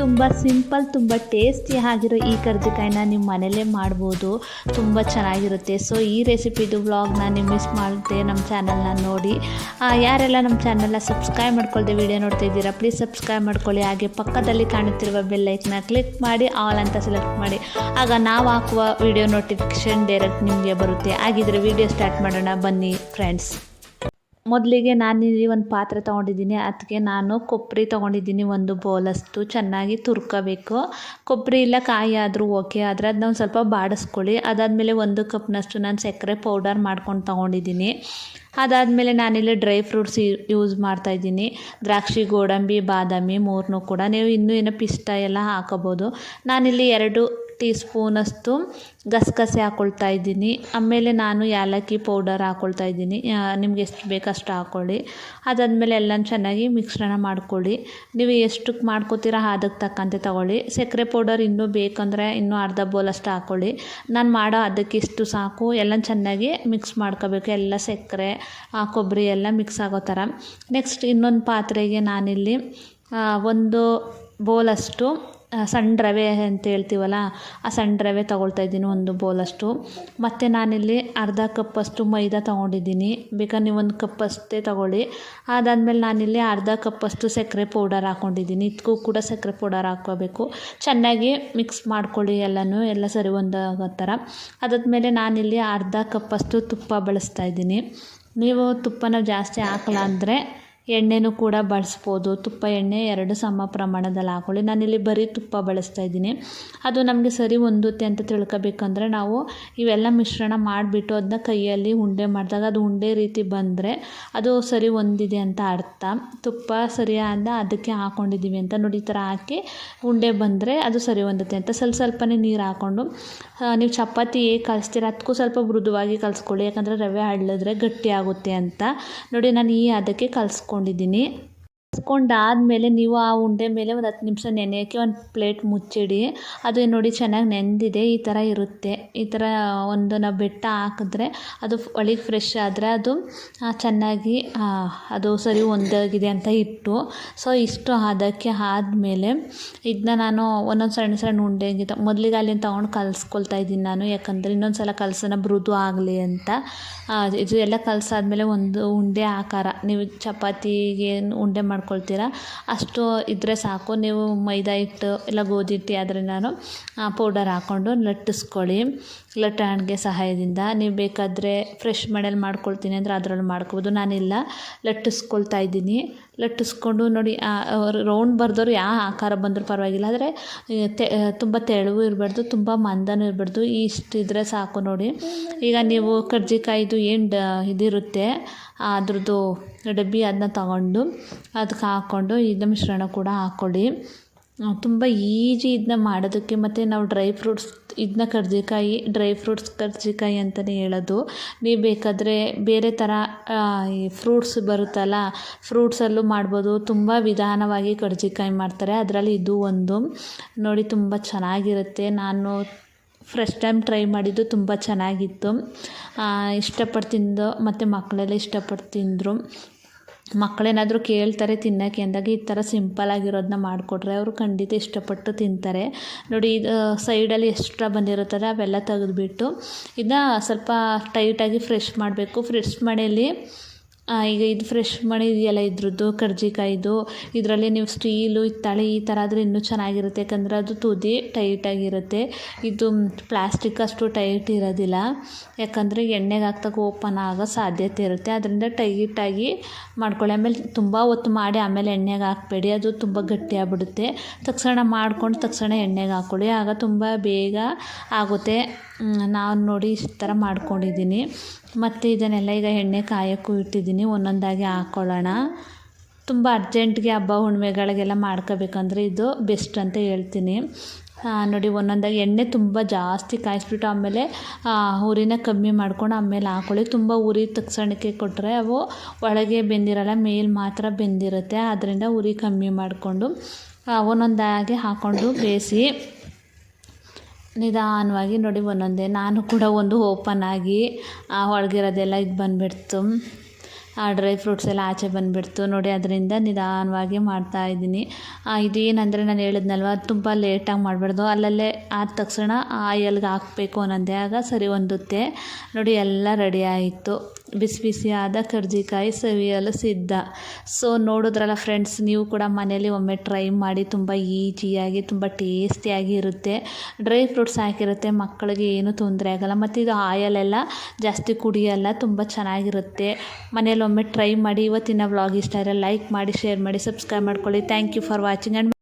ತುಂಬ ಸಿಂಪಲ್, ತುಂಬ ಟೇಸ್ಟಿ ಆಗಿರೋ ಈ ಕರ್ಜಿಕಾಯಿನ ನಿಮ್ಮ ಮನೇಲೇ ಮಾಡ್ಬೋದು. ತುಂಬ ಚೆನ್ನಾಗಿರುತ್ತೆ. ಸೊ ಈ ರೆಸಿಪಿದು ವ್ಲಾಗ್ನ ನೀವು ಮಿಸ್ ಮಾಡಿದೆ ನಮ್ಮ ಚಾನಲ್ನ ನೋಡಿ. ಯಾರೆಲ್ಲ ನಮ್ಮ ಚಾನಲ್ನ ಸಬ್ಸ್ಕ್ರೈಬ್ ಮಾಡ್ಕೊಳ್ದೆ ವಿಡಿಯೋ ನೋಡ್ತಾ ಇದ್ದೀರಾ ಪ್ಲೀಸ್ ಸಬ್ಸ್ಕ್ರೈಬ್ ಮಾಡ್ಕೊಳ್ಳಿ. ಹಾಗೆ ಪಕ್ಕದಲ್ಲಿ ಕಾಣುತ್ತಿರುವ ಬೆಲ್ಲೈಕ್ನ ಕ್ಲಿಕ್ ಮಾಡಿ ಆಲ್ ಅಂತ ಸೆಲೆಕ್ಟ್ ಮಾಡಿ. ಆಗ ನಾವು ಹಾಕುವ ವಿಡಿಯೋ ನೋಟಿಫಿಕೇಶನ್ ಡೈರೆಕ್ಟ್ ನಿಮಗೆ ಬರುತ್ತೆ. ಹಾಗಿದ್ರೆ ವಿಡಿಯೋ ಸ್ಟಾರ್ಟ್ ಮಾಡೋಣ. ಬನ್ನಿ ಫ್ರೆಂಡ್ಸ್ ಮೊದಲಿಗೆ ನಾನಿಲ್ಲಿ ಒಂದು ಪಾತ್ರೆ ತೊಗೊಂಡಿದ್ದೀನಿ. ಅದಕ್ಕೆ ನಾನು ಕೊಬ್ಬರಿ ತೊಗೊಂಡಿದ್ದೀನಿ ಒಂದು ಬೌಲಷ್ಟು ಚೆನ್ನಾಗಿ ತುರ್ಕೋಬೇಕು. ಕೊಬ್ಬರಿ ಇಲ್ಲ ಕಾಯಿ ಆದರೂ ಓಕೆ ಆದರೆ ಅದನ್ನ ಒಂದು ಸ್ವಲ್ಪ ಬಾಡಿಸ್ಕೊಳ್ಳಿ. ಅದಾದಮೇಲೆ ಒಂದು ಕಪ್ನಷ್ಟು ನಾನು ಸಕ್ಕರೆ ಪೌಡರ್ ಮಾಡ್ಕೊಂಡು ತೊಗೊಂಡಿದ್ದೀನಿ. ಅದಾದಮೇಲೆ ನಾನಿಲ್ಲಿ ಡ್ರೈ ಫ್ರೂಟ್ಸ್ ಯೂಸ್ ಮಾಡ್ತಾಯಿದ್ದೀನಿ ದ್ರಾಕ್ಷಿ, ಗೋಡಂಬಿ, ಬಾದಾಮಿ ಮೂರನ್ನೂ ಕೂಡ. ನೀವು ಇನ್ನೂ ಏನೋ ಪಿಸ್ತಾ ಎಲ್ಲ ಹಾಕೋಬೋದು. ನಾನಿಲ್ಲಿ ಎರಡು ಟೀ ಸ್ಪೂನಷ್ಟು ಗಸಗಸೆ ಹಾಕ್ಕೊಳ್ತಾ ಇದ್ದೀನಿ. ಆಮೇಲೆ ನಾನು ಏಲಕ್ಕಿ ಪೌಡರ್ ಹಾಕ್ಕೊಳ್ತಾ ಇದ್ದೀನಿ. ನಿಮ್ಗೆ ಎಷ್ಟು ಬೇಕು ಅಷ್ಟು ಹಾಕ್ಕೊಳ್ಳಿ ಅದಾದಮೇಲೆ ಎಲ್ಲನೂ ಚೆನ್ನಾಗಿ ಮಿಶ್ರಣ ಮಾಡ್ಕೊಳ್ಳಿ. ನೀವು ಎಷ್ಟಕ್ಕೆ ಮಾಡ್ಕೋತೀರಾ ಅದಕ್ಕೆ ತಕ್ಕಂತೆ ತಗೊಳ್ಳಿ. ಸಕ್ಕರೆ ಪೌಡರ್ ಇನ್ನೂ ಬೇಕಂದರೆ ಇನ್ನೂ ಅರ್ಧ ಬೌಲಷ್ಟು ಹಾಕ್ಕೊಳ್ಳಿ ನಾನು ಮಾಡೋ ಅದಕ್ಕೆ ಇಷ್ಟು ಸಾಕು. ಎಲ್ಲ ಚೆನ್ನಾಗಿ ಮಿಕ್ಸ್ ಮಾಡ್ಕೋಬೇಕು. ಎಲ್ಲ ಸಕ್ಕರೆ ಕೊಬ್ಬರಿ ಎಲ್ಲ ಮಿಕ್ಸ್ ಆಗೋ ಥರ. ನೆಕ್ಸ್ಟ್ ಇನ್ನೊಂದು ಪಾತ್ರೆಗೆ ನಾನಿಲ್ಲಿ ಒಂದು ಬೌಲಷ್ಟು ಸಣ್ಣ ರವೆ ಅಂತ ಹೇಳ್ತೀವಲ್ಲ, ಆ ಸಣ್ಣ ರವೆ ತೊಗೊಳ್ತಾ ಇದ್ದೀನಿ ಒಂದು ಬೌಲಷ್ಟು ಮತ್ತು ನಾನಿಲ್ಲಿ ಅರ್ಧ ಕಪ್ಪಷ್ಟು ಮೈದಾ ತೊಗೊಂಡಿದ್ದೀನಿ. ಬೇಕಾದ್ರೆ ನೀವು ಒಂದು ಕಪ್ಪಷ್ಟೇ ತೊಗೊಳ್ಳಿ. ಅದಾದಮೇಲೆ ನಾನಿಲ್ಲಿ ಅರ್ಧ ಕಪ್ಪಷ್ಟು ಸಕ್ಕರೆ ಪೌಡರ್ ಹಾಕ್ಕೊಂಡಿದ್ದೀನಿ ಇದಕ್ಕೂ ಕೂಡ ಸಕ್ಕರೆ ಪೌಡರ್ ಹಾಕ್ಕೋಬೇಕು. ಚೆನ್ನಾಗಿ ಮಿಕ್ಸ್ ಮಾಡ್ಕೊಳ್ಳಿ ಎಲ್ಲನೂ, ಎಲ್ಲ ಸರಿ ಒಂದಾಗೋ ಥರ. ಅದಾದಮೇಲೆ ನಾನಿಲ್ಲಿ ಅರ್ಧ ಕಪ್ಪಷ್ಟು ತುಪ್ಪ ಬಳಸ್ತಾ ಇದ್ದೀನಿ. ನೀವು ತುಪ್ಪನ ಜಾಸ್ತಿ ಹಾಕಲ್ಲ ಅಂದರೆ ಎಣ್ಣೆನೂ ಕೂಡ ಬಳಸ್ಬೋದು. ತುಪ್ಪ ಎಣ್ಣೆ ಎರಡು ಸಮ ಪ್ರಮಾಣದಲ್ಲಿ ಹಾಕೊಳ್ಳಿ. ನಾನಿಲ್ಲಿ ಬರೀ ತುಪ್ಪ ಬಳಸ್ತಾ ಇದ್ದೀನಿ. ಅದು ನಮಗೆ ಸರಿ ಹೊಂದುತ್ತೆ ಅಂತ ತಿಳ್ಕೊಬೇಕಂದ್ರೆ ನಾವು ಇವೆಲ್ಲ ಮಿಶ್ರಣ ಮಾಡಿಬಿಟ್ಟು ಅದನ್ನ ಕೈಯಲ್ಲಿ ಉಂಡೆ ಮಾಡಿದಾಗ ಅದು ಉಂಡೆ ರೀತಿ ಬಂದರೆ ಅದು ಸರಿ ಹೊಂದಿದೆ ಅಂತ ಅರ್ಥ. ತುಪ್ಪ ಸರಿಯಾದ ಅದಕ್ಕೆ ಹಾಕ್ಕೊಂಡಿದ್ದೀವಿ ಅಂತ ನೋಡಿ ಈ ಥರ ಹಾಕಿ ಉಂಡೆ ಬಂದರೆ ಅದು ಸರಿ ಹೊಂದುತ್ತೆ ಅಂತ. ಸ್ವಲ್ಪ ಸ್ವಲ್ಪನೇ ನೀರು ಹಾಕ್ಕೊಂಡು ನೀವು ಚಪಾತಿ ಹೇಗೆ ಕಲಿಸ್ತೀರ? ಅದಕ್ಕೂ ಸ್ವಲ್ಪ ಮೃದುವಾಗಿ ಕಲಿಸ್ಕೊಳ್ಳಿ. ಯಾಕಂದರೆ ರವೆ ಹಳ್ಳಿದ್ರೆ ಗಟ್ಟಿ ಆಗುತ್ತೆ ಅಂತ. ನೋಡಿ ನಾನು ಈ ಅದಕ್ಕೆ les dîners. ಕಲಿಸ್ಕೊಂಡಾದ್ಮೇಲೆ ನೀವು ಆ ಉಂಡೆ ಮೇಲೆ ಒಂದು ಹತ್ತು ನಿಮಿಷ ನೆನೆಯೋಕ್ಕೆ ಒಂದು ಪ್ಲೇಟ್ ಮುಚ್ಚಿಡಿ. ಅದು ನೋಡಿ ಚೆನ್ನಾಗಿ ನೆಂದಿದೆ. ಈ ಥರ ಇರುತ್ತೆ. ಈ ಥರ ಒಂದು ನಾವು ಬೆಟ್ಟ ಹಾಕಿದ್ರೆ ಅದು ಒಳಗೆ ಫ್ರೆಶ್ ಆದರೆ ಅದು ಚೆನ್ನಾಗಿ ಅದು ಸರಿ ಒಂದಾಗಿದೆ ಅಂತ ಇಟ್ಟು. ಸೊ ಇಷ್ಟು ಅದಕ್ಕೆ ಆದಮೇಲೆ ಇದನ್ನ ನಾನು ಒಂದೊಂದು ಸಣ್ಣ ಸಣ್ಣ ಉಂಡೆ ತ ಮೊದಲಿಗೆ ಅಲ್ಲಿಂದ ತೊಗೊಂಡು ಕಲಿಸ್ಕೊಳ್ತಾ ಇದ್ದೀನಿ ನಾನು. ಯಾಕಂದರೆ ಇನ್ನೊಂದು ಸಲ ಕಲಸನ ಮೃದು ಆಗಲಿ ಅಂತ. ಇದು ಎಲ್ಲ ಕಲಸಾದ್ಮೇಲೆ ಒಂದು ಉಂಡೆ ಆಕಾರ. ನೀವು ಚಪಾತಿಗೆ ಉಂಡೆ ಉಂಡೆ ಮಾಡ್ಕೊಳ್ತೀರ? ಅಷ್ಟು ಇದ್ದರೆ ಸಾಕು. ನೀವು ಮೈದಾ ಹಿಟ್ಟು ಇಲ್ಲ ಗೋಧಿ ಹಿಟ್ಟು ನಾನು ಪೌಡರ್ ಹಾಕ್ಕೊಂಡು ಲಟ್ಟಿಸ್ಕೊಳ್ಳಿ ಲಟ್ಟಣಿಗೆ ಸಹಾಯದಿಂದ ನೀವು ಬೇಕಾದರೆ ಫ್ರೆಶ್ ಮಣೆಯಲ್ಲಿ ಮಾಡ್ಕೊಳ್ತೀನಿ ಅಂದರೆ ಅದರಲ್ಲಿ ಮಾಡ್ಕೊಬೋದು. ನಾನಿಲ್ಲ, ಲಟ್ಟಿಸ್ಕೊಳ್ತಾ ಇದ್ದೀನಿ. ಲಟ್ಟಿಸ್ಕೊಂಡು ನೋಡಿ ರೌಂಡ್ ಬರ್ದವ್ರು ಯಾವ ಆಕಾರ ಬಂದರೂ ಪರವಾಗಿಲ್ಲ. ಆದರೆ ತೆ, ತುಂಬ ತೆಳುವು ಇರಬಾರ್ದು, ತುಂಬ ಮಂದನೂ ಇರಬಾರ್ದು. ಇಷ್ಟು ಇದ್ದರೆ ಸಾಕು ನೋಡಿ. ಈಗ ನೀವು ಕರ್ಜಿಕಾಯಿದು ಏನು ಡ, ಇದಿರುತ್ತೆ, ಅದ್ರದ್ದು ಡಬ್ಬಿ ಅದನ್ನ ತಗೊಂಡು, ಅದಕ್ಕೆ ಹಾಕ್ಕೊಂಡು, ಇದು ಮಿಶ್ರಣ ಕೂಡ ಹಾಕ್ಕೊಳ್ಳಿ. ತುಂಬ ಈಜಿ ಇದನ್ನ ಮಾಡೋದಕ್ಕೆ ಮತ್ತು ನಾವು ಡ್ರೈ ಫ್ರೂಟ್ಸ್ ಇದನ್ನ ಕರ್ಜಿಕಾಯಿ, ಡ್ರೈ ಫ್ರೂಟ್ಸ್ ಕರ್ಜಿಕಾಯಿ ಅಂತಲೇ ಹೇಳೋದು. ನೀವು ಬೇಕಾದರೆ ಬೇರೆ ಥರ ಫ್ರೂಟ್ಸ್ ಬರುತ್ತಲ್ಲ ಫ್ರೂಟ್ಸಲ್ಲೂ ಮಾಡ್ಬೋದು. ತುಂಬ ವಿಧಾನವಾಗಿ ಕರ್ಜಿಕಾಯಿ ಮಾಡ್ತಾರೆ. ಅದರಲ್ಲಿ ಇದು ಒಂದು. ನೋಡಿ, ತುಂಬ ಚೆನ್ನಾಗಿರುತ್ತೆ. ನಾನು ಫ್ರೆಶ್ ಟೈಮ್ ಟ್ರೈ ಮಾಡಿದ್ದು ತುಂಬ ಚೆನ್ನಾಗಿತ್ತು. ಇಷ್ಟಪಟ್ಟು ತಿಂದು, ಮತ್ತು ಮಕ್ಕಳೆಲ್ಲ ಇಷ್ಟಪಟ್ಟು ತಿಂದರು. ಮಕ್ಕಳೇನಾದರೂ ಕೇಳ್ತಾರೆ ತಿನ್ನೋಕ್ಕೆ ಅಂದಾಗ ಈ ಥರ ಸಿಂಪಲ್ ಆಗಿರೋದನ್ನ ಮಾಡಿಕೊಟ್ರೆ ಅವರು ಖಂಡಿತ ಇಷ್ಟಪಟ್ಟು ತಿಂತಾರೆ. ನೋಡಿ, ಇದು ಸೈಡಲ್ಲಿ ಎಕ್ಸ್ಟ್ರಾ ಬಂದಿರುತ್ತದೆ ಅವೆಲ್ಲ ತೆಗೆದುಬಿಟ್ಟು ಇದನ್ನ ಸ್ವಲ್ಪ ಟೈಟಾಗಿ ಫ್ರೆಶ್ ಮಾಡಬೇಕು. ಫ್ರೆಶ್ ಮನೆಯಲ್ಲಿ ಈಗ ಇದು ಫ್ರೆಶ್ ಮಣೆ ಇದೆಯಲ್ಲ ಇದ್ರದ್ದು, ಕರ್ಜಿಕಾಯಿದು, ಇದರಲ್ಲಿ ನೀವು ಸ್ಟೀಲು ಹಿತ್ತಾಳೆ ಈ ಥರ ಆದರೆ ಇನ್ನೂ ಚೆನ್ನಾಗಿರುತ್ತೆ. ಯಾಕಂದರೆ ಅದು ತುದಿ ಟೈಟಾಗಿರುತ್ತೆ ಇದು ಪ್ಲಾಸ್ಟಿಕ್ ಅಷ್ಟು ಟೈಟ್ ಇರೋದಿಲ್ಲ. ಯಾಕಂದರೆ ಎಣ್ಣೆಗೆ ಹಾಕ್ದಾಗ ಓಪನ್ ಆಗೋ ಸಾಧ್ಯತೆ ಇರುತ್ತೆ. ಅದರಿಂದ ಟೈಟಾಗಿ ಮಾಡ್ಕೊಳ್ಳಿ. ಆಮೇಲೆ ತುಂಬ ಹೊತ್ತು ಮಾಡಿ ಆಮೇಲೆ ಎಣ್ಣೆಗೆ ಹಾಕಬೇಡಿ. ಅದು ತುಂಬ ಗಟ್ಟಿಯಾಗ್ಬಿಡುತ್ತೆ ತಕ್ಷಣ ಮಾಡ್ಕೊಂಡು ತಕ್ಷಣ ಎಣ್ಣೆಗೆ ಹಾಕ್ಕೊಳ್ಳಿ ಆಗ ತುಂಬ ಬೇಗ ಆಗುತ್ತೆ. ನಾನು ನೋಡಿ ಇಷ್ಟು ಥರ ಮಾಡ್ಕೊಂಡಿದ್ದೀನಿ. ಮತ್ತು ಇದನ್ನೆಲ್ಲ ಈಗ ಎಣ್ಣೆ ಕಾಯೋಕ್ಕೂ ಇಟ್ಟಿದ್ದೀನಿ. ಒಂದೊಂದಾಗಿ ಹಾಕ್ಕೊಳ್ಳೋಣ ತುಂಬ ಅರ್ಜೆಂಟ್ಗೆ ಹಬ್ಬ ಹುಣ್ಣಿಮೆಗಳಿಗೆಲ್ಲ ಮಾಡ್ಕೋಬೇಕಂದ್ರೆ ಇದು ಬೆಸ್ಟ್ ಅಂತ ಹೇಳ್ತೀನಿ. ನೋಡಿ, ಒಂದೊಂದಾಗಿ ಎಣ್ಣೆ ತುಂಬ ಜಾಸ್ತಿ ಕಾಯಿಸ್ಬಿಟ್ಟು ಆಮೇಲೆ ಹುರಿನ ಕಮ್ಮಿ ಮಾಡ್ಕೊಂಡು ಆಮೇಲೆ ಹಾಕ್ಕೊಳ್ಳಿ ತುಂಬ ಉರಿ ತಕ್ಷಣಕ್ಕೆ ಕೊಟ್ಟರೆ ಅವು ಒಳಗೆ ಬೆಂದಿರಲ್ಲ, ಮೇಲ್ ಮಾತ್ರ ಬೆಂದಿರುತ್ತೆ. ಅದರಿಂದ ಉರಿ ಕಮ್ಮಿ ಮಾಡಿಕೊಂಡು ಒಂದೊಂದಾಗಿ ಹಾಕ್ಕೊಂಡು ಬೇಯಿಸಿ ನಿಧಾನವಾಗಿ ನೋಡಿ ಒಂದೊಂದೇ. ನಾನು ಕೂಡ ಒಂದು ಓಪನ್ ಆಗಿ, ಆ ಒಳಗಿರೋದೆಲ್ಲ ಇದು ಬಂದುಬಿಡ್ತು. ಆ ಡ್ರೈ ಫ್ರೂಟ್ಸ್ ಎಲ್ಲ ಆಚೆ ಬಂದುಬಿಡ್ತು. ನೋಡಿ, ಅದರಿಂದ ನಿಧಾನವಾಗಿ ಮಾಡ್ತಾ ಇದ್ದೀನಿ. ಇದೇನಂದರೆ ನಾನು ಹೇಳಿದ್ನಲ್ವ, ತುಂಬ ಲೇಟಾಗಿ ಮಾಡಬಾರ್ದು. ಅಲ್ಲಲ್ಲೇ ಆದ ತಕ್ಷಣ ಆಯಲ್ಗೆ ಹಾಕಬೇಕು ಅನ್ನೋದೇ ಆಗ ಸರಿ ಹೊಂದುತ್ತೆ ನೋಡಿ, ಎಲ್ಲ ರೆಡಿ ಆಯಿತು. ಬಿಸಿ ಬಿಸಿಯಾದ ಕರ್ಜಿಕಾಯಿ ಸವಿಯಲು ಸಿದ್ಧ. ಸೊ ನೋಡಿದ್ರಲ್ಲ ಫ್ರೆಂಡ್ಸ್ ನೀವು ಕೂಡ ಮನೇಲಿ ಒಮ್ಮೆ ಟ್ರೈ ಮಾಡಿ ತುಂಬ ಈಜಿಯಾಗಿ, ತುಂಬ ಟೇಸ್ಟಿಯಾಗಿ ಇರುತ್ತೆ. ಡ್ರೈ ಫ್ರೂಟ್ಸ್ ಹಾಕಿರುತ್ತೆ, ಮಕ್ಕಳಿಗೆ ಏನೂ ತೊಂದರೆ ಆಗಲ್ಲ. ಮತ್ತು ಇದು ಆಯಲೆಲ್ಲ, ಜಾಸ್ತಿ ಕುಡಿಯಲ್ಲ, ತುಂಬ ಚೆನ್ನಾಗಿರುತ್ತೆ. ಮನೇಲಿ ಒಮ್ಮೆ ಟ್ರೈ ಮಾಡಿ, ಇವತ್ತಿನ ವ್ಲಾಗ್ ಇಷ್ಟ ಆದರೆ ಲೈಕ್ ಮಾಡಿ ಶೇರ್ ಮಾಡಿ ಸಬ್ಸ್ಕ್ರೈಬ್ ಮಾಡ್ಕೊಳ್ಳಿ. Thank you for watching and